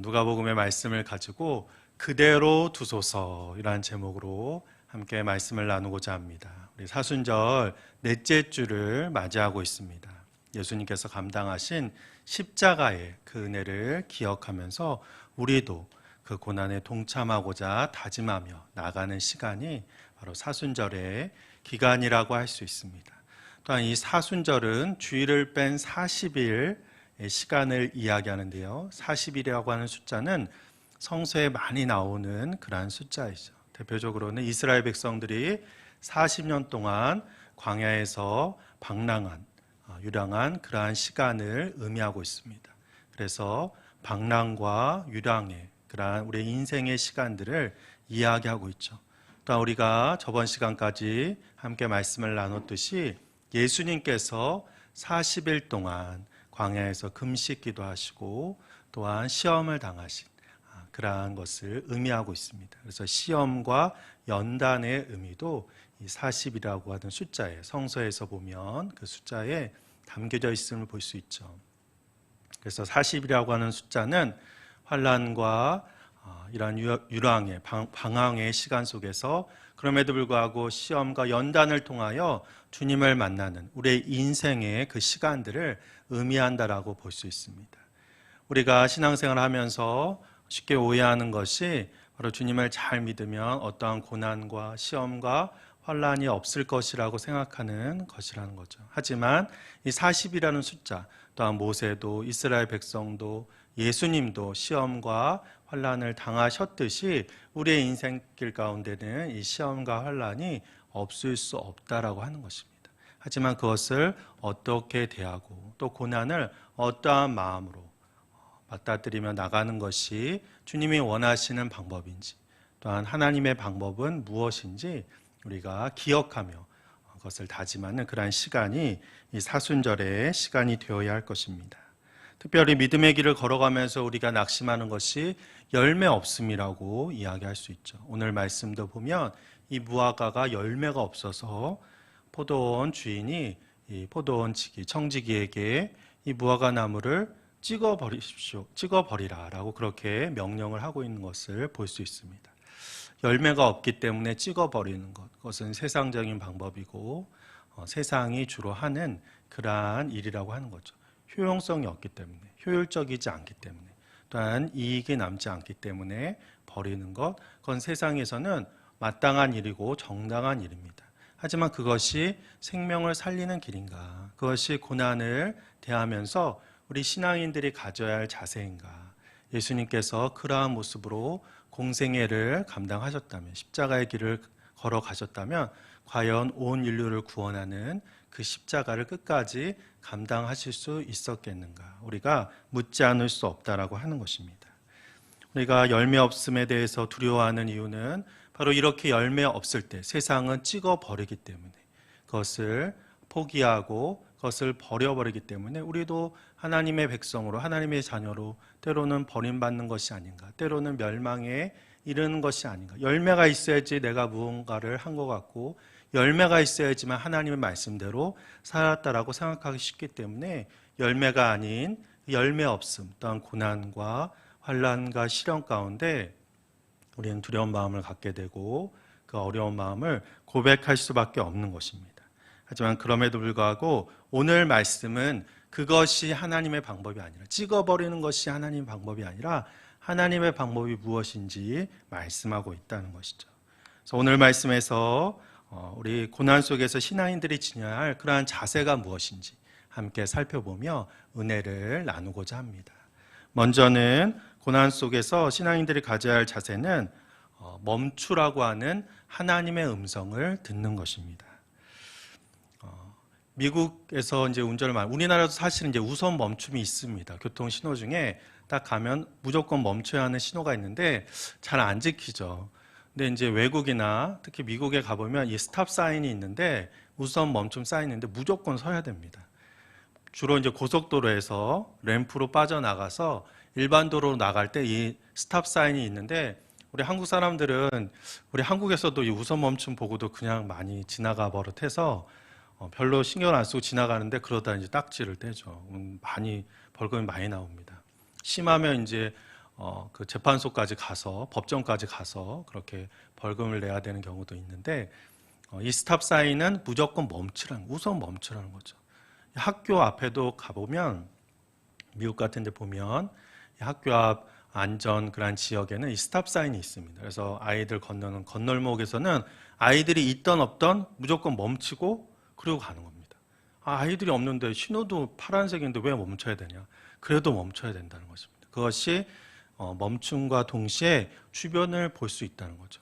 누가복음의 말씀을 가지고 그대로 두소서이라는 제목으로 함께 말씀을 나누고자 합니다. 우리 사순절 넷째 주를 맞이하고 있습니다. 예수님께서 감당하신 십자가의 그 은혜를 기억하면서 우리도 그 고난에 동참하고자 다짐하며 나가는 시간이 바로 사순절의 기간이라고 할 수 있습니다. 또한 이 사순절은 주일을 뺀 40일의 시간을 이야기하는데요. 40일이라고 하는 숫자는 성서에 많이 나오는 그러한 숫자이죠. 대표적으로는 이스라엘 백성들이 40년 동안 광야에서 방랑한 어, 유랑한 그러한 시간을 의미하고 있습니다. 그래서 방랑과 유랑의 그러한 우리 인생의 시간들을 이야기하고 있죠. 또 우리가 저번 시간까지 함께 말씀을 나눴듯이 예수님께서 40일 동안 광야에서 금식 기도하시고 또한 시험을 당하신 아, 그러한 것을 의미하고 있습니다. 그래서 시험과 연단의 의미도 이 40이라고 하는 숫자에 성서에서 보면 그 숫자에 담겨져 있음을 볼 수 있죠. 그래서 40이라고 하는 숫자는 환란과 어, 이러한 유- 유랑의 방- 방황의 시간 속에서 그럼에도 불구하고 시험과 연단을 통하여 주님을 만나는 우리의 인생의 그 시간들을 의미한다라고 볼 수 있습니다. 우리가 신앙생활을 하면서 쉽게 오해하는 것이 바로 주님을 잘 믿으면 어떠한 고난과 시험과 환란이 없을 것이라고 생각하는 것이라는 거죠. 하지만 이 40이라는 숫자, 또한 모세도 이스라엘 백성도 예수님도 시험과 환란을 당하셨듯이 우리의 인생길 가운데는 이 시험과 환란이 없을 수 없다라고 하는 것입니다. 하지만 그것을 어떻게 대하고 또 고난을 어떠한 마음으로 맞닥뜨리며 나가는 것이 주님이 원하시는 방법인지 또한 하나님의 방법은 무엇인지 우리가 기억하며 그것을 다짐하는 그러한 시간이 이 사순절의 시간이 되어야 할 것입니다. 특별히 믿음의 길을 걸어가면서 우리가 낙심하는 것이 열매 없음이라고 이야기할 수 있죠. 오늘 말씀도 보면 이 무화과가 열매가 없어서 포도원 주인이 이 포도원 지기 청지기에게 이 무화과 나무를 찍어 버리십시오. 찍어 버리라라고 그렇게 명령을 하고 있는 것을 볼 수 있습니다. 열매가 없기 때문에 찍어 버리는 것. 그것은 세상적인 방법이고 어, 세상이 주로 하는 그러한 일이라고 하는 거죠. 효용성이 없기 때문에 효율적이지 않기 때문에 또한 이익이 남지 않기 때문에 버리는 것 그건 세상에서는 마땅한 일이고 정당한 일입니다. 하지만 그것이 생명을 살리는 길인가? 그것이 고난을 대하면서 우리 신앙인들이 가져야 할 자세인가? 예수님께서 그러한 모습으로 공생애를 감당하셨다면 십자가의 길을 걸어가셨다면 과연 온 인류를 구원하는 그 십자가를 끝까지 감당하실 수 있었겠는가? 우리가 묻지 않을 수 없다라고 하는 것입니다. 우리가 열매 없음에 대해서 두려워하는 이유는 바로 이렇게 열매 없을 때 세상은 찍어 버리기 때문에 그것을 포기하고 그것을 버려버리기 때문에 우리도 하나님의 백성으로 하나님의 자녀로 때로는 버림받는 것이 아닌가 때로는 멸망에 이르는 것이 아닌가. 열매가 있어야지 내가 무언가를 한 것 같고 열매가 있어야지만 하나님의 말씀대로 살았다라고 생각하기 쉽기 때문에 열매가 아닌 열매 없음 또한 고난과 환란과 시련 가운데 우리는 두려운 마음을 갖게 되고 그 어려운 마음을 고백할 수밖에 없는 것입니다. 하지만 그럼에도 불구하고 오늘 말씀은 그것이 하나님의 방법이 아니라 찍어버리는 것이 하나님의 방법이 아니라 하나님의 방법이 무엇인지 말씀하고 있다는 것이죠. 그래서 오늘 말씀에서 어, 우리 고난 속에서 신앙인들이 지녀야 할 그러한 자세가 무엇인지 함께 살펴보며 은혜를 나누고자 합니다. 먼저는 고난 속에서 신앙인들이 가져야 할 자세는 어, 멈추라고 하는 하나님의 음성을 듣는 것입니다. 어, 미국에서 이제 운전을 많이, 우리나라도 사실은 이제 우선 멈춤이 있습니다. 교통 신호 중에 딱 가면 무조건 멈춰야 하는 신호가 있는데 잘 안 지키죠. 근데 이제 외국이나 특히 미국에 가보면 이 스탑 사인이 있는데 우선 멈춤 사인인데 무조건 서야 됩니다. 주로 이제 고속도로에서 램프로 빠져나가서 일반 도로로 나갈 때 이 스탑 사인이 있는데 우리 한국 사람들은 우리 한국에서도 이 우선 멈춤 보고도 그냥 많이 지나가 버릇해서 어, 별로 신경 안 쓰고 지나가는데 그러다 이제 딱지를 떼죠. 음, 많이 벌금이 많이 나옵니다. 심하면 이제 어, 그 재판소까지 가서 법정까지 가서 그렇게 벌금을 내야 되는 경우도 있는데 어, 이 스탑 사인은 무조건 멈추라는 우선 멈추라는 거죠. 학교 앞에도 가보면 미국 같은 데 보면 이 학교 앞 안전 그런 지역에는 이 스탑 사인이 있습니다. 그래서 아이들 건너는 건널목에서는 아이들이 있던 없던 무조건 멈추고 그리고 가는 겁니다. 아, 아이들이 없는데 신호도 파란색인데 왜 멈춰야 되냐? 그래도 멈춰야 된다는 것입니다. 그것이 어, 멈춤과 동시에 주변을 볼 수 있다는 거죠.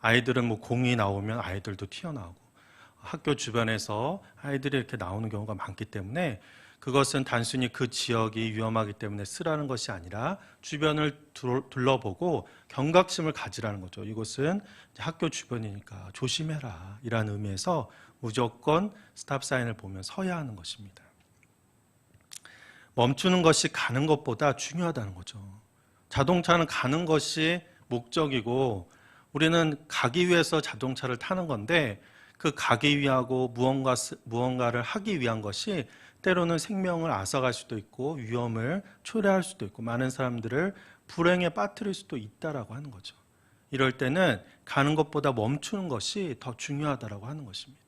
아이들은 뭐 공이 나오면 아이들도 튀어나오고 학교 주변에서 아이들이 이렇게 나오는 경우가 많기 때문에 그것은 단순히 그 지역이 위험하기 때문에 쓰라는 것이 아니라 주변을 둘- 둘러보고 경각심을 가지라는 거죠. 이곳은 학교 주변이니까 조심해라 이라는 의미에서 무조건 스탑 사인을 보면 서야 하는 것입니다. 멈추는 것이 가는 것보다 중요하다는 거죠. 자동차는 가는 것이 목적이고 우리는 가기 위해서 자동차를 타는 건데 그 가기 위하고 무언가 쓰- 무언가를 하기 위한 것이 때로는 생명을 앗아갈 수도 있고 위험을 초래할 수도 있고 많은 사람들을 불행에 빠뜨릴 수도 있다라고 하는 거죠. 이럴 때는 가는 것보다 멈추는 것이 더 중요하다라고 하는 것입니다.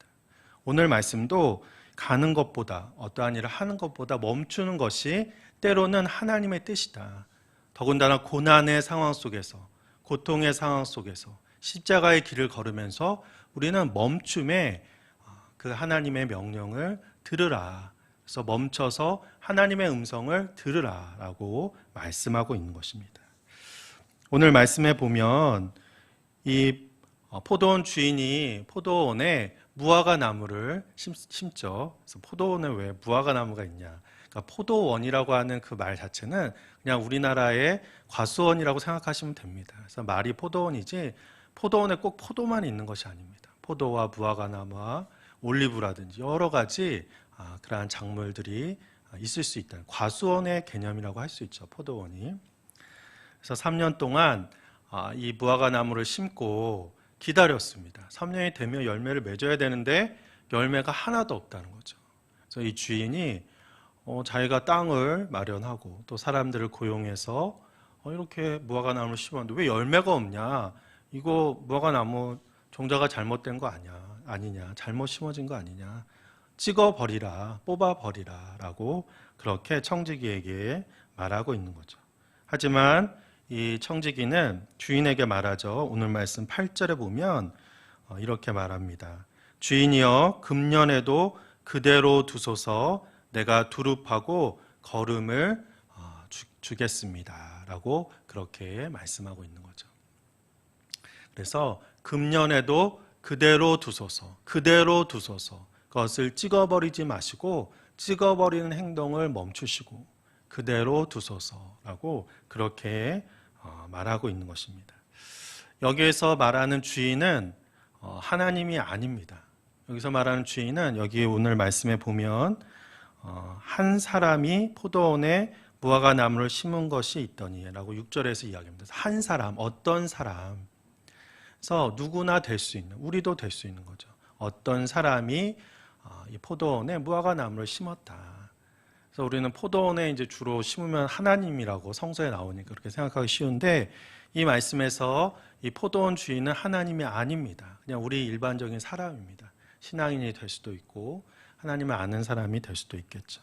오늘 말씀도 가는 것보다 어떠한 일을 하는 것보다 멈추는 것이 때로는 하나님의 뜻이다. 더군다나 고난의 상황 속에서 고통의 상황 속에서 십자가의 길을 걸으면서 우리는 멈춤에 어, 그 하나님의 명령을 들으라. 그래서 멈춰서 하나님의 음성을 들으라라고 말씀하고 있는 것입니다. 오늘 말씀에 보면 이 어, 포도원 주인이 포도원에 무화과 나무를 심, 심죠. 그래서 포도원에 왜 무화과 나무가 있냐? 그러니까 포도원이라고 하는 그 말 자체는 그냥 우리나라의 과수원이라고 생각하시면 됩니다. 그래서 말이 포도원이지 포도원에 꼭 포도만 있는 것이 아닙니다. 포도와 무화과 나무와 올리브라든지 여러 가지 아, 그러한 작물들이 있을 수 있다는 과수원의 개념이라고 할 수 있죠. 포도원이. 그래서 3년 동안 아, 이 무화과 나무를 심고 기다렸습니다. 3년이 되면 열매를 맺어야 되는데 열매가 하나도 없다는 거죠. 그래서 이 주인이 어, 자기가 땅을 마련하고 또 사람들을 고용해서 어, 이렇게 무화과 나무를 심었는데 왜 열매가 없냐? 이거 무화과 나무 종자가 잘못된 거 아니야? 아니냐? 잘못 심어진 거 아니냐? 찍어 버리라, 뽑아 버리라 라고 그렇게 청지기에게 말하고 있는 거죠. 하지만 이 청지기는 주인에게 말하죠. 오늘 말씀 8절에 보면 어, 이렇게 말합니다. 주인이여 금년에도 그대로 두소서 내가 두릅하고 걸음을 어, 주, 주겠습니다 라고 그렇게 말씀하고 있는 거죠. 그래서 금년에도 그대로 두소서, 그대로 두소서. 그것을 찍어버리지 마시고 찍어버리는 행동을 멈추시고 그대로 두소서라고 그렇게 어, 말하고 있는 것입니다. 여기에서 말하는 주인은 어, 하나님이 아닙니다. 여기서 말하는 주인은 여기 오늘 말씀에 보면 어, 한 사람이 포도원에 무화과 나무를 심은 것이 있더니라고 6절에서 이야기합니다. 한 사람, 어떤 사람. 그래서 누구나 될 수 있는, 우리도 될 수 있는 거죠. 어떤 사람이 어, 이 포도원에 무화과 나무를 심었다. 그래서 우리는 포도원에 이제 주로 심으면 하나님이라고 성서에 나오니까 그렇게 생각하기 쉬운데 이 말씀에서 이 포도원 주인은 하나님이 아닙니다. 그냥 우리 일반적인 사람입니다. 신앙인이 될 수도 있고 하나님을 아는 사람이 될 수도 있겠죠.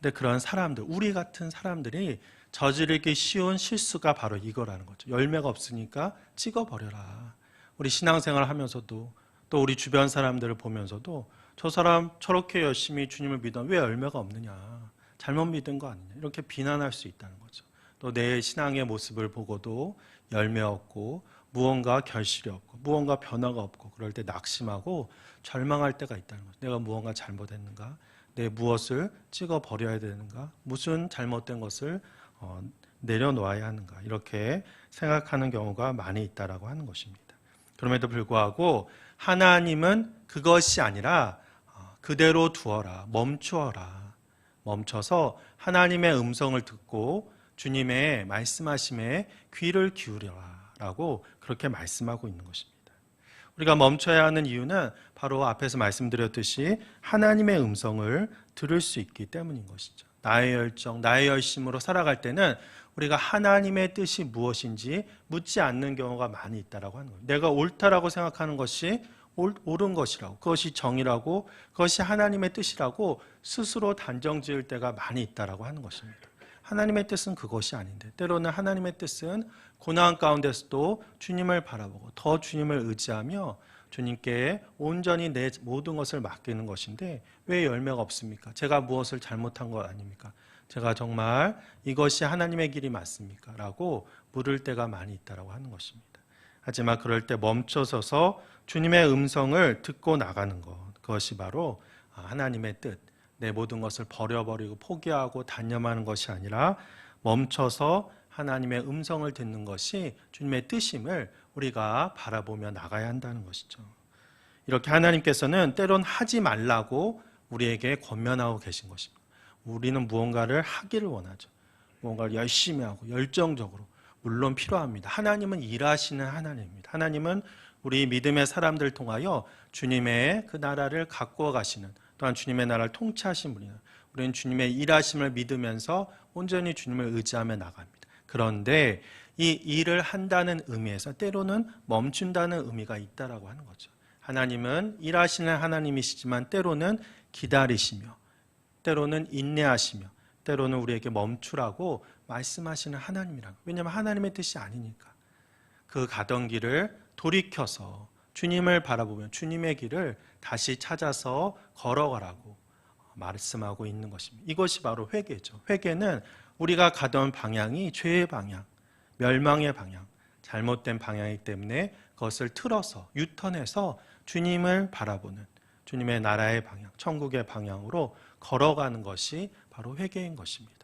근데 그런 사람들, 우리 같은 사람들이 저지르기 쉬운 실수가 바로 이거라는 거죠. 열매가 없으니까 찍어버려라. 우리 신앙생활 하면서도 또 우리 주변 사람들을 보면서도 저 사람 저렇게 열심히 주님을 믿어 왜 열매가 없느냐. 잘못 믿은 거 아니냐. 이렇게 비난할 수 있다는 거죠. 또 내 신앙의 모습을 보고도 열매 없고 무언가 결실이 없고 무언가 변화가 없고 그럴 때 낙심하고 절망할 때가 있다는 거죠. 내가 무언가 잘못했는가? 내 무엇을 찍어 버려야 되는가? 무슨 잘못된 것을 어, 내려놓아야 하는가? 이렇게 생각하는 경우가 많이 있다라고 하는 것입니다. 그럼에도 불구하고 하나님은 그것이 아니라 어, 그대로 두어라, 멈추어라. 멈춰서 하나님의 음성을 듣고 주님의 말씀하심에 귀를 기울여라 라고 그렇게 말씀하고 있는 것입니다. 우리가 멈춰야 하는 이유는 바로 앞에서 말씀드렸듯이 하나님의 음성을 들을 수 있기 때문인 것이죠. 나의 열정, 나의 열심으로 살아갈 때는 우리가 하나님의 뜻이 무엇인지 묻지 않는 경우가 많이 있다라고 하는 거예요. 내가 옳다라고 생각하는 것이 옳- 옳은 것이라고, 그것이 정이라고, 그것이 하나님의 뜻이라고 스스로 단정 지을 때가 많이 있다라고 하는 것입니다. 하나님의 뜻은 그것이 아닌데 때로는 하나님의 뜻은 고난 가운데서도 주님을 바라보고 더 주님을 의지하며 주님께 온전히 내 모든 것을 맡기는 것인데 왜 열매가 없습니까? 제가 무엇을 잘못한 것 아닙니까? 제가 정말 이것이 하나님의 길이 맞습니까? 라고 물을 때가 많이 있다라고 하는 것입니다. 하지만 그럴 때 멈춰서서 주님의 음성을 듣고 나가는 것 그것이 바로 하나님의 뜻, 내 모든 것을 버려버리고 포기하고 단념하는 것이 아니라 멈춰서 하나님의 음성을 듣는 것이 주님의 뜻임을 우리가 바라보며 나가야 한다는 것이죠. 이렇게 하나님께서는 때론 하지 말라고 우리에게 권면하고 계신 것입니다. 우리는 무언가를 하기를 원하죠. 무언가를 열심히 하고 열정적으로 물론 필요합니다. 하나님은 일하시는 하나님입니다. 하나님은 우리 믿음의 사람들 통하여 주님의 그 나라를 가꾸어 가시는 또한 주님의 나라를 통치하신 분이다. 우리는 주님의 일하심을 믿으면서 온전히 주님을 의지하며 나갑니다. 그런데 이 일을 한다는 의미에서 때로는 멈춘다는 의미가 있다라고 하는 거죠. 하나님은 일하시는 하나님이시지만 때로는 기다리시며 때로는 인내하시며 때로는 우리에게 멈추라고 말씀하시는 하나님이라고. 왜냐하면 하나님의 뜻이 아니니까. 그 가던 길을 돌이켜서 주님을 바라보며 주님의 길을 다시 찾아서 걸어가라고 말씀하고 있는 것입니다. 이것이 바로 회개죠. 회개는 우리가 가던 방향이 죄의 방향, 멸망의 방향, 잘못된 방향이기 때문에 그것을 틀어서 유턴해서 주님을 바라보는 주님의 나라의 방향, 천국의 방향으로 걸어가는 것이 바로 회개인 것입니다.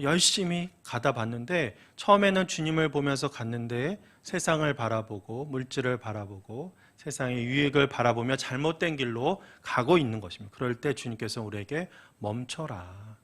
열심히 가다 봤는데 처음에는 주님을 보면서 갔는데 세상을 바라보고 물질을 바라보고 세상의 유익을 바라보며 잘못된 길로 가고 있는 것입니다. 그럴 때 주님께서 우리에게 멈춰라.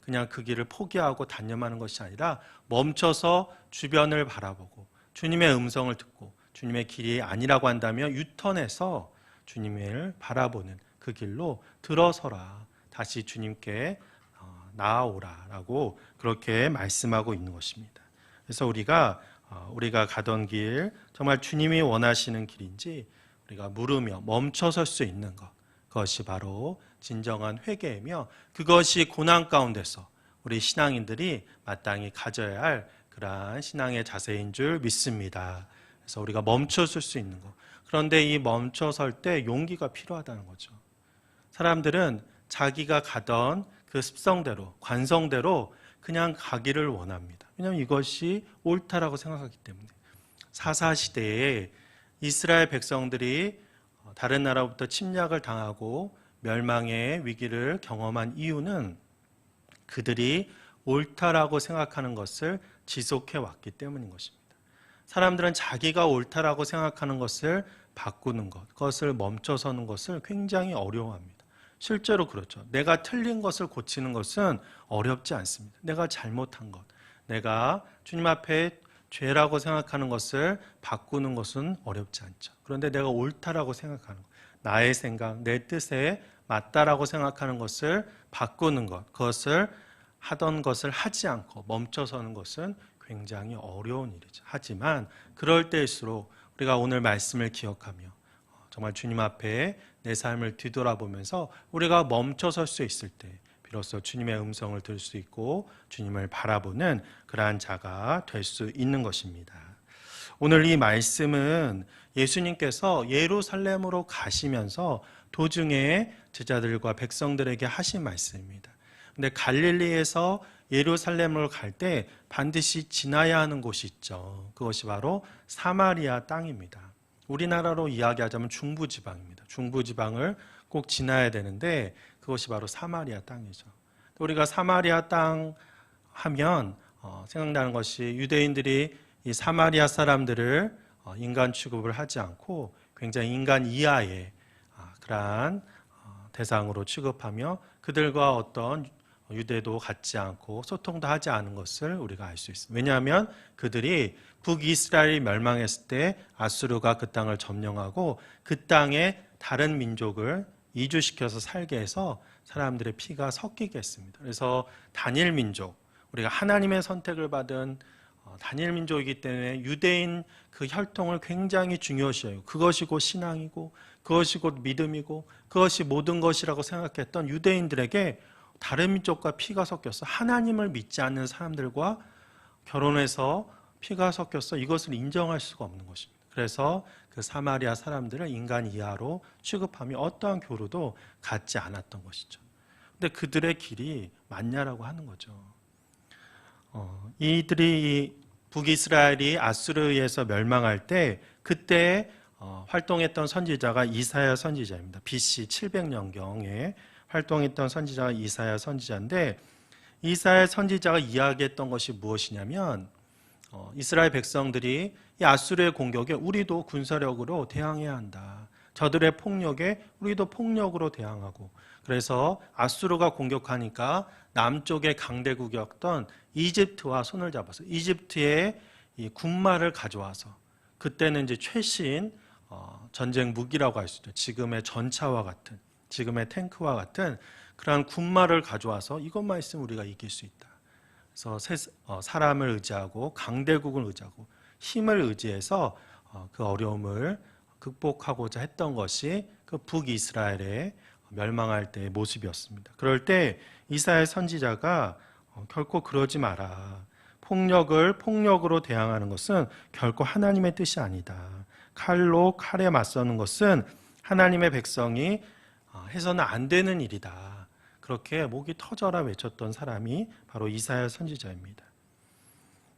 그냥 그 길을 포기하고 단념하는 것이 아니라 멈춰서 주변을 바라보고 주님의 음성을 듣고 주님의 길이 아니라고 한다면 유턴해서 주님을 바라보는 그 길로 들어서라. 다시 주님께 어, 나아오라라고 그렇게 말씀하고 있는 것입니다. 그래서 우리가 어, 우리가 가던 길 정말 주님이 원하시는 길인지 우리가 물으며 멈춰설 수 있는 것 그것이 바로 진정한 회개이며 그것이 고난 가운데서 우리 신앙인들이 마땅히 가져야 할 그러한 신앙의 자세인 줄 믿습니다. 그래서 우리가 멈춰설 수 있는 것. 그런데 이 멈춰설 때 용기가 필요하다는 거죠. 사람들은 자기가 가던 그 습성대로, 관성대로 그냥 가기를 원합니다. 왜냐하면 이것이 옳다라고 생각하기 때문에. 사사 시대에 이스라엘 백성들이 다른 나라부터 침략을 당하고 멸망의 위기를 경험한 이유는 그들이 옳다라고 생각하는 것을 지속해 왔기 때문인 것입니다. 사람들은 자기가 옳다라고 생각하는 것을 바꾸는 것, 그것을 멈춰서는 것을 굉장히 어려워합니다. 실제로 그렇죠. 내가 틀린 것을 고치는 것은 어렵지 않습니다. 내가 잘못한 것, 내가 주님 앞에 죄라고 생각하는 것을 바꾸는 것은 어렵지 않죠. 그런데 내가 옳다라고 생각하는 것, 나의 생각, 내 뜻에 맞다라고 생각하는 것을 바꾸는 것, 그것을 하던 것을 하지 않고 멈춰서는 것은 굉장히 어려운 일이죠. 하지만 그럴 때일수록 우리가 오늘 말씀을 기억하며 정말 주님 앞에 내 삶을 뒤돌아보면서 우리가 멈춰설 수 있을 때 비로소 주님의 음성을 들을 수 있고 주님을 바라보는 그러한 자가 될 수 있는 것입니다. 오늘 이 말씀은 예수님께서 예루살렘으로 가시면서 도중에 제자들과 백성들에게 하신 말씀입니다. 근데 갈릴리에서 예루살렘으로 갈 때 반드시 지나야 하는 곳이 있죠. 그것이 바로 사마리아 땅입니다. 우리나라로 이야기하자면 중부지방입니다. 중부지방을 꼭 지나야 되는데 그것이 바로 사마리아 땅이죠. 우리가 사마리아 땅 하면 어, 생각나는 것이 유대인들이 이 사마리아 사람들을 어, 인간 취급을 하지 않고 굉장히 인간 이하의 아, 그러한 어, 대상으로 취급하며 그들과 어떤 유대도 갖지 않고 소통도 하지 않은 것을 우리가 알 수 있습니다. 왜냐하면 그들이 북이스라엘이 멸망했을 때 아수르가 그 땅을 점령하고 그 땅에 다른 민족을 이주시켜서 살게 해서 사람들의 피가 섞이게 했습니다. 그래서 단일 민족, 우리가 하나님의 선택을 받은 어, 단일 민족이기 때문에 유대인 그 혈통을 굉장히 중요시해요. 그것이 곧 신앙이고 그것이 곧 믿음이고 그것이 모든 것이라고 생각했던 유대인들에게 다른 민족과 피가 섞여서 하나님을 믿지 않는 사람들과 결혼해서 피가 섞여서 이것을 인정할 수가 없는 것입니다. 그래서 그 사마리아 사람들을 인간 이하로 취급하며 어떠한 교류도 갖지 않았던 것이죠. 근데 그들의 길이 맞냐라고 하는 거죠. 어, 이들이 이 북이스라엘이 아수르에서 멸망할 때 그때 어, 활동했던 선지자가 이사야 선지자입니다. BC 700년경에 활동했던 선지자가 이사야 선지자인데 이사야 선지자가 이야기했던 것이 무엇이냐면 어, 이스라엘 백성들이 이 아수르의 공격에 우리도 군사력으로 대항해야 한다. 저들의 폭력에 우리도 폭력으로 대항하고 그래서 아수르가 공격하니까 남쪽의 강대국이었던 이집트와 손을 잡아서 이집트의 이 군마를 가져와서 그때는 이제 최신 어, 전쟁 무기라고 할 수 있죠. 지금의 전차와 같은 지금의 탱크와 같은 그러한 군마를 가져와서 이것만 있으면 우리가 이길 수 있다. 그래서 세- 어, 사람을 의지하고 강대국을 의지하고 힘을 의지해서 어, 그 어려움을 극복하고자 했던 것이 그 북이스라엘의 멸망할 때의 모습이었습니다. 그럴 때 이사야 선지자가 어, 결코 그러지 마라. 폭력을 폭력으로 대항하는 것은 결코 하나님의 뜻이 아니다. 칼로 칼에 맞서는 것은 하나님의 백성이 어, 해서는 안 되는 일이다. 그렇게 목이 터져라 외쳤던 사람이 바로 이사야 선지자입니다.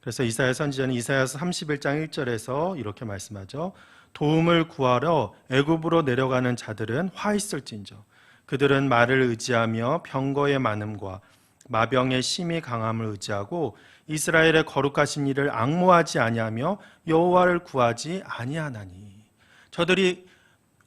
그래서 이사야 선지자는 이사야서 31장 1절에서 이렇게 말씀하죠. 도움을 구하러 애굽으로 내려가는 자들은 화 있을진저 그들은 말을 의지하며 병거의 많음과 마병의 심히 강함을 의지하고 이스라엘의 거룩하신 일을 앙모하지 아니하며 여호와를 구하지 아니하나니 저들이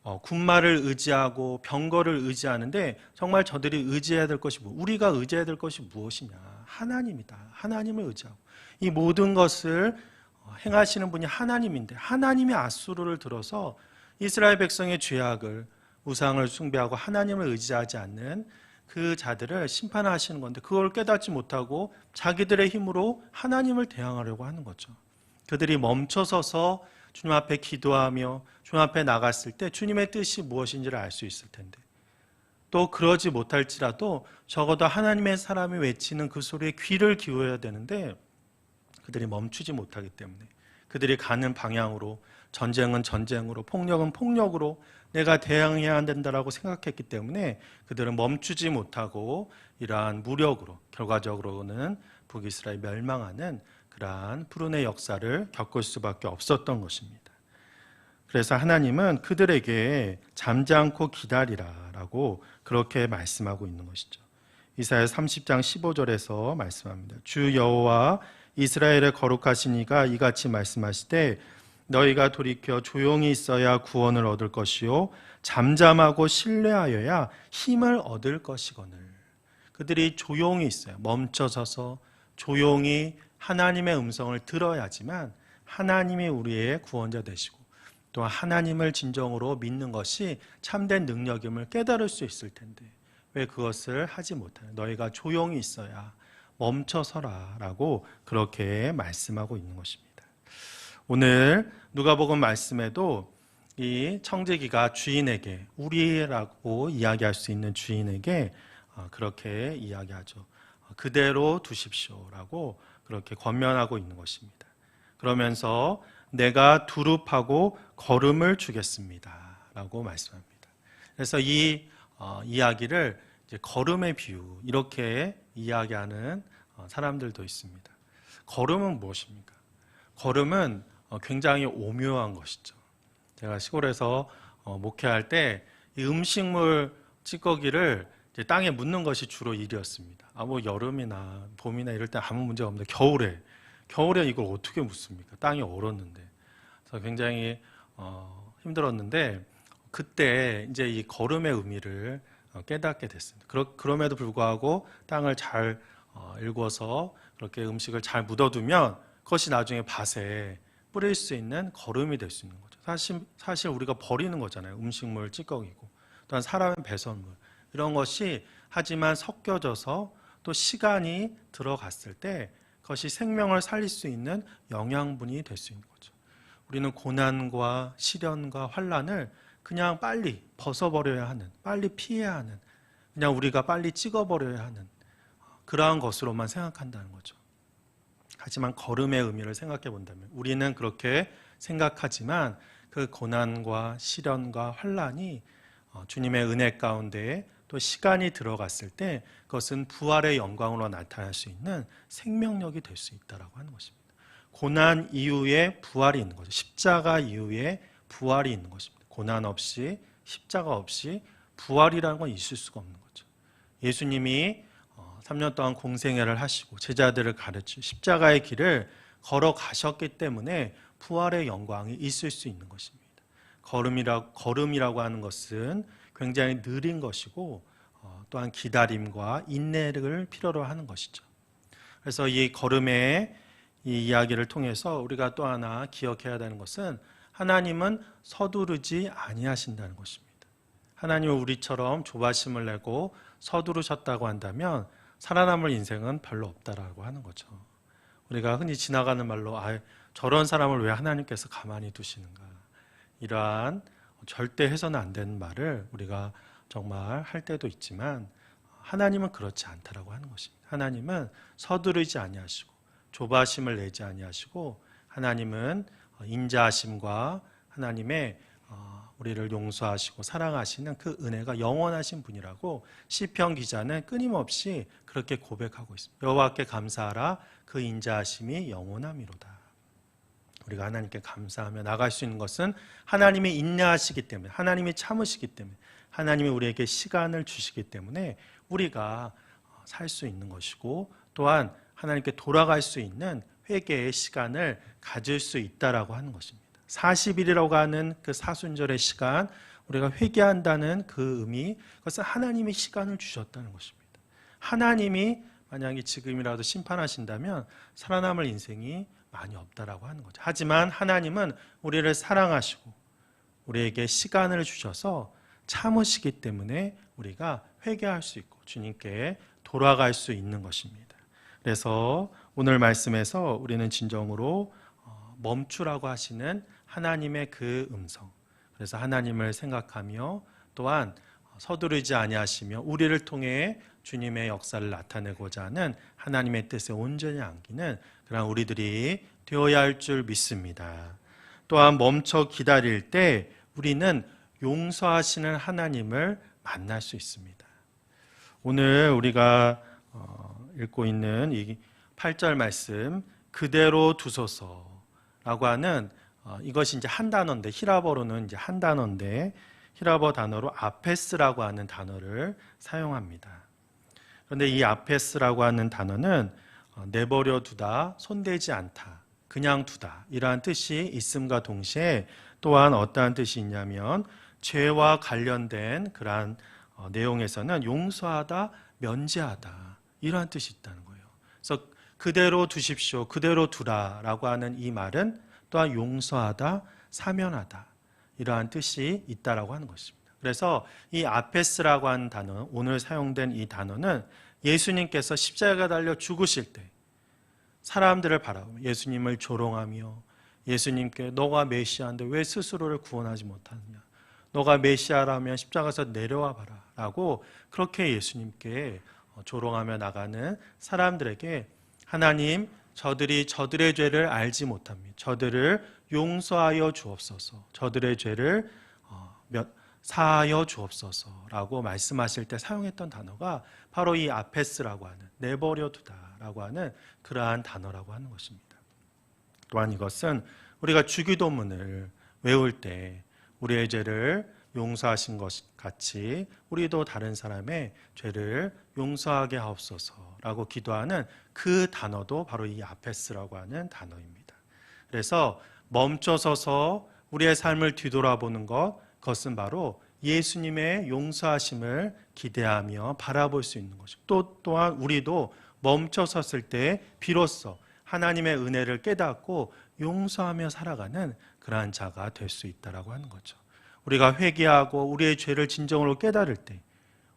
어, 군마를 의지하고 병거를 의지하는데 정말 저들이 의지해야 될 것이 뭐 우리가 의지해야 될 것이 무엇이냐? 하나님이다. 하나님을 의지하고. 이 모든 것을 어, 행하시는 분이 하나님인데 하나님이 아수르를 들어서 이스라엘 백성의 죄악을 우상을 숭배하고 하나님을 의지하지 않는 그 자들을 심판하시는 건데 그걸 깨닫지 못하고 자기들의 힘으로 하나님을 대항하려고 하는 거죠. 그들이 멈춰서서 주님 앞에 기도하며 주님 앞에 나갔을 때 주님의 뜻이 무엇인지를 알 수 있을 텐데. 또 그러지 못할지라도 적어도 하나님의 사람이 외치는 그 소리에 귀를 기울여야 되는데 그들이 멈추지 못하기 때문에 그들이 가는 방향으로 전쟁은 전쟁으로 폭력은 폭력으로 내가 대항해야 된다라고 생각했기 때문에 그들은 멈추지 못하고 이러한 무력으로 결과적으로는 북이스라엘 멸망하는 그러한 불운의 역사를 겪을 수밖에 없었던 것입니다. 그래서 하나님은 그들에게 잠잠고 기다리라라고 그렇게 말씀하고 있는 것이죠. 이사야 30장 15절에서 말씀합니다. 주 여호와 이스라엘의 거룩하신 이가 이같이 말씀하시되 너희가 돌이켜 조용히 있어야 구원을 얻을 것이요 잠잠하고 신뢰하여야 힘을 얻을 것이거늘 그들이 조용히 있어요. 멈춰서서 조용히 하나님의 음성을 들어야지만 하나님이 우리의 구원자 되시고 또 하나님을 진정으로 믿는 것이 참된 능력임을 깨달을 수 있을 텐데 왜 그것을 하지 못하냐 너희가 조용히 있어야 멈춰서라 라고 그렇게 말씀하고 있는 것입니다. 오늘 누가복음 말씀에도 이 청지기가 주인에게 우리라고 이야기할 수 있는 주인에게 어, 그렇게 이야기하죠. 어, 그대로 두십시오라고 그렇게 권면하고 있는 것입니다. 그러면서 내가 두릅하고 걸음을 주겠습니다 라고 말씀합니다. 그래서 이 어, 이야기를 걸음의 비유 이렇게 이야기하는 어, 사람들도 있습니다. 걸음은 무엇입니까? 걸음은 어, 굉장히 오묘한 것이죠. 제가 시골에서 어, 목회할 때이 음식물 찌꺼기를 땅에 묻는 것이 주로 일이었습니다. 아, 뭐 여름이나 봄이나 이럴 때 아무 문제 없는데 겨울에 겨울에 이걸 어떻게 묻습니까? 땅이 얼었는데. 그래서 굉장히 어, 힘들었는데 그때 이제 이 걸음의 의미를 어, 깨닫게 됐습니다. 그러, 그럼에도 불구하고 땅을 잘 어, 일궈서 그렇게 음식을 잘 묻어두면 그것이 나중에 밭에 뿌릴 수 있는 걸음이 될 수 있는 거죠. 사실 사실 우리가 버리는 거잖아요. 음식물 찌꺼기고 또한 사람의 배설물 이런 것이 하지만 섞여져서 또 시간이 들어갔을 때 그것이 생명을 살릴 수 있는 영양분이 될 수 있는 거죠. 우리는 고난과 시련과 환란을 그냥 빨리 벗어버려야 하는, 빨리 피해야 하는, 그냥 우리가 빨리 찍어버려야 하는 그러한 것으로만 생각한다는 거죠. 하지만 걸음의 의미를 생각해 본다면 우리는 그렇게 생각하지만 그 고난과 시련과 환란이 어, 주님의 은혜 가운데 또 시간이 들어갔을 때 그것은 부활의 영광으로 나타날 수 있는 생명력이 될 수 있다라고 하는 것입니다. 고난 이후에 부활이 있는 거죠. 십자가 이후에 부활이 있는 것입니다. 고난 없이 십자가 없이 부활이라는 건 있을 수가 없는 거죠. 예수님이 3년 동안 공생애를 하시고 제자들을 가르치 십자가의 길을 걸어가셨기 때문에 부활의 영광이 있을 수 있는 것입니다. 걸음이라, 걸음이라고 하는 것은 굉장히 느린 것이고 어, 또한 기다림과 인내를 필요로 하는 것이죠. 그래서 이 걸음의 이 이야기를 통해서 우리가 또 하나 기억해야 되는 것은 하나님은 서두르지 아니하신다는 것입니다. 하나님은 우리처럼 조바심을 내고 서두르셨다고 한다면 살아남을 인생은 별로 없다라고 하는 거죠. 우리가 흔히 지나가는 말로 아, 저런 사람을 왜 하나님께서 가만히 두시는가 이러한 절대 해서는 안 되는 말을 우리가 정말 할 때도 있지만 하나님은 그렇지 않다라고 하는 것입니다. 하나님은 서두르지 아니하시고 조바심을 내지 아니하시고 하나님은 인자하심과 하나님의 어, 우리를 용서하시고 사랑하시는 그 은혜가 영원하신 분이라고 시편 기자는 끊임없이 그렇게 고백하고 있습니다. 여호와께 감사하라 그 인자하심이 영원함이로다. 우리가 하나님께 감사하며 나갈 수 있는 것은 하나님이 인내하시기 때문에 하나님이 참으시기 때문에 하나님이 우리에게 시간을 주시기 때문에 우리가 살 수 있는 것이고 또한 하나님께 돌아갈 수 있는 회개의 시간을 가질 수 있다라고 하는 것입니다. 40일이라고 하는 그 사순절의 시간, 우리가 회개한다는 그 의미, 그것은 하나님이 시간을 주셨다는 것입니다. 하나님이 만약에 지금이라도 심판하신다면 살아남을 인생이 많이 없다라고 하는 거죠. 하지만 하나님은 우리를 사랑하시고 우리에게 시간을 주셔서 참으시기 때문에 우리가 회개할 수 있고 주님께 돌아갈 수 있는 것입니다. 그래서 오늘 말씀에서 우리는 진정으로 어, 멈추라고 하시는 하나님의 그 음성. 그래서 하나님을 생각하며 또한 서두르지 아니하시며 우리를 통해 주님의 역사를 나타내고자 하는 하나님의 뜻에 온전히 안기는 그런 우리들이 되어야 할 줄 믿습니다. 또한 멈춰 기다릴 때 우리는 용서하시는 하나님을 만날 수 있습니다. 오늘 우리가 어, 읽고 있는 이 8절 말씀 그대로 두소서라고 하는 어, 이것이 이제 한 단어인데 히라버로는 이제 한 단어인데 히라버 단어로 아페스라고 하는 단어를 사용합니다. 그런데 이 아페스라고 하는 단어는 어, 내버려 두다, 손대지 않다, 그냥 두다 이러한 뜻이 있음과 동시에 또한 어떠한 뜻이 있냐면 죄와 관련된 그러한 어, 내용에서는 용서하다, 면제하다 이러한 뜻이 있다는 거예요. 그래서 그대로 두십시오, 그대로 두라라고 하는 이 말은 또한 용서하다, 사면하다 이러한 뜻이 있다라고 하는 것입니다. 그래서 이 아페스라고 하는 단어, 오늘 사용된 이 단어는 예수님께서 십자가 달려 죽으실 때 사람들을 바라보며 예수님을 조롱하며 예수님께 너가 메시아인데 왜 스스로를 구원하지 못하느냐? 너가 메시아라면 십자가에서 내려와 봐라 라고 그렇게 예수님께 조롱하며 나가는 사람들에게 하나님 저들이 저들의 죄를 알지 못합니다. 저들을 용서하여 주옵소서. 저들의 죄를 어, 사하여 주옵소서라고 말씀하실 때 사용했던 단어가 바로 이 아페스라고 하는 내버려 두다라고 하는 그러한 단어라고 하는 것입니다. 또한 이것은 우리가 주기도문을 외울 때 우리의 죄를 용서하신 것 같이 우리도 다른 사람의 죄를 용서하게 하옵소서라고 기도하는 그 단어도 바로 이 아페스라고 하는 단어입니다. 그래서 멈춰서서 우리의 삶을 뒤돌아보는 것, 그것은 바로 예수님의 용서하심을 기대하며 바라볼 수 있는 것이고 또 또한 우리도 멈춰섰을 때 비로소 하나님의 은혜를 깨닫고 용서하며 살아가는 그러한 자가 될 수 있다라고 하는 거죠. 우리가 회개하고 우리의 죄를 진정으로 깨달을 때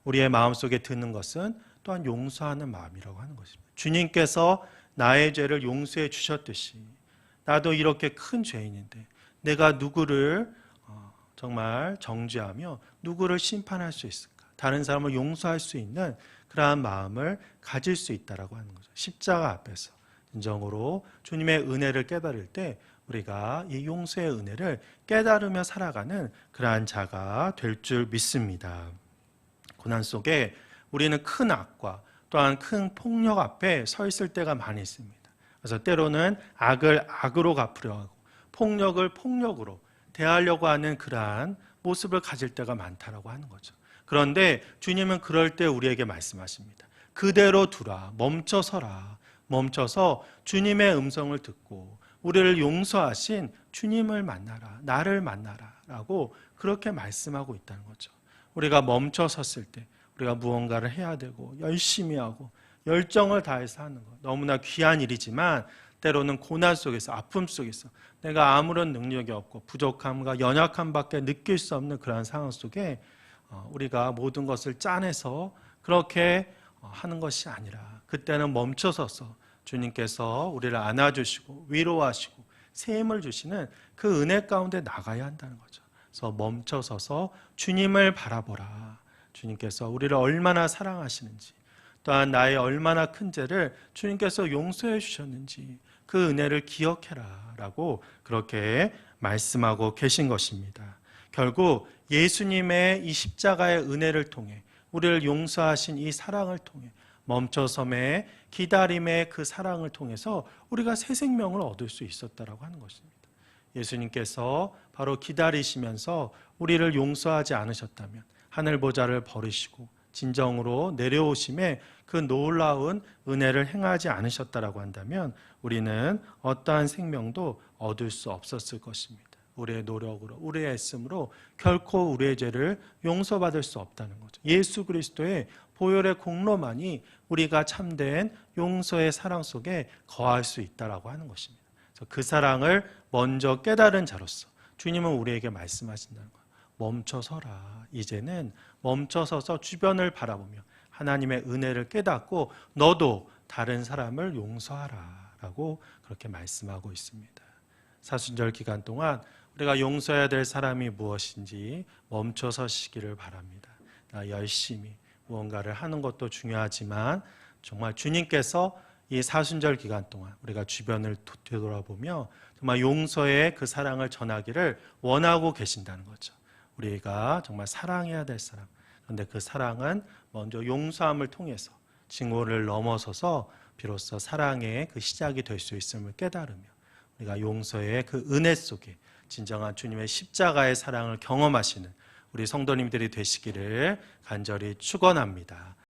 우리의 마음속에 드는 것은 또한 용서하는 마음이라고 하는 것입니다. 주님께서 나의 죄를 용서해 주셨듯이 나도 이렇게 큰 죄인인데 내가 누구를 어, 정말 정죄하며 누구를 심판할 수 있을까? 다른 사람을 용서할 수 있는 그러한 마음을 가질 수 있다라고 하는 거죠. 십자가 앞에서 진정으로 주님의 은혜를 깨달을 때 우리가 이 용서의 은혜를 깨달으며 살아가는 그러한 자가 될 줄 믿습니다. 고난 속에 우리는 큰 악과 또한 큰 폭력 앞에 서 있을 때가 많이 있습니다. 그래서 때로는 악을 악으로 갚으려 하고 폭력을 폭력으로 대하려고 하는 그러한 모습을 가질 때가 많다라고 하는 거죠. 그런데 주님은 그럴 때 우리에게 말씀하십니다. 그대로 두라, 멈춰서라. 멈춰서 주님의 음성을 듣고 우리를 용서하신 주님을 만나라, 나를 만나라 라고 그렇게 말씀하고 있다는 거죠. 우리가 멈춰 섰을 때 우리가 무언가를 해야 되고 열심히 하고 열정을 다해서 하는 것 너무나 귀한 일이지만 때로는 고난 속에서 아픔 속에서 내가 아무런 능력이 없고 부족함과 연약함밖에 느낄 수 없는 그러한 상황 속에 어, 우리가 모든 것을 짜내서 그렇게 어, 하는 것이 아니라 그때는 멈춰서서 주님께서 우리를 안아주시고 위로하시고 새 힘을 주시는 그 은혜 가운데 나가야 한다는 거죠. 그래서 멈춰서서 주님을 바라보라. 주님께서 우리를 얼마나 사랑하시는지 또한 나의 얼마나 큰 죄를 주님께서 용서해 주셨는지 그 은혜를 기억해라 라고 그렇게 말씀하고 계신 것입니다. 결국 예수님의 이 십자가의 은혜를 통해 우리를 용서하신 이 사랑을 통해 멈춰섬의 기다림의 그 사랑을 통해서 우리가 새 생명을 얻을 수 있었다라고 하는 것입니다. 예수님께서 바로 기다리시면서 우리를 용서하지 않으셨다면 하늘 보좌를 버리시고 진정으로 내려오심에 그 놀라운 은혜를 행하지 않으셨다라고 한다면 우리는 어떠한 생명도 얻을 수 없었을 것입니다. 우리의 노력으로 우리의 애씀으로 결코 우리의 죄를 용서받을 수 없다는 거죠. 예수 그리스도의 보혈의 공로만이 우리가 참된 용서의 사랑 속에 거할 수 있다라고 하는 것입니다. 그 사랑을 먼저 깨달은 자로서 주님은 우리에게 말씀하신다는 거예요. 멈춰서라. 이제는 멈춰서서 주변을 바라보며 하나님의 은혜를 깨닫고 너도 다른 사람을 용서하라 라고 그렇게 말씀하고 있습니다. 사순절 기간 동안 우리가 용서해야 될 사람이 무엇인지 멈춰 서 시기를 바랍니다. 나 열심히 무언가를 하는 것도 중요하지만 정말 주님께서 이 사순절 기간 동안 우리가 주변을 되돌아보며 정말 용서의 그 사랑을 전하기를 원하고 계신다는 거죠. 우리가 정말 사랑해야 될 사람. 그런데 그 사랑은 먼저 용서함을 통해서 징후를 넘어서서 비로소 사랑의 그 시작이 될 수 있음을 깨달으며 우리가 용서의 그 은혜 속에 진정한 주님의 십자가의 사랑을 경험하시는 우리 성도님들이 되시기를 간절히 축원합니다.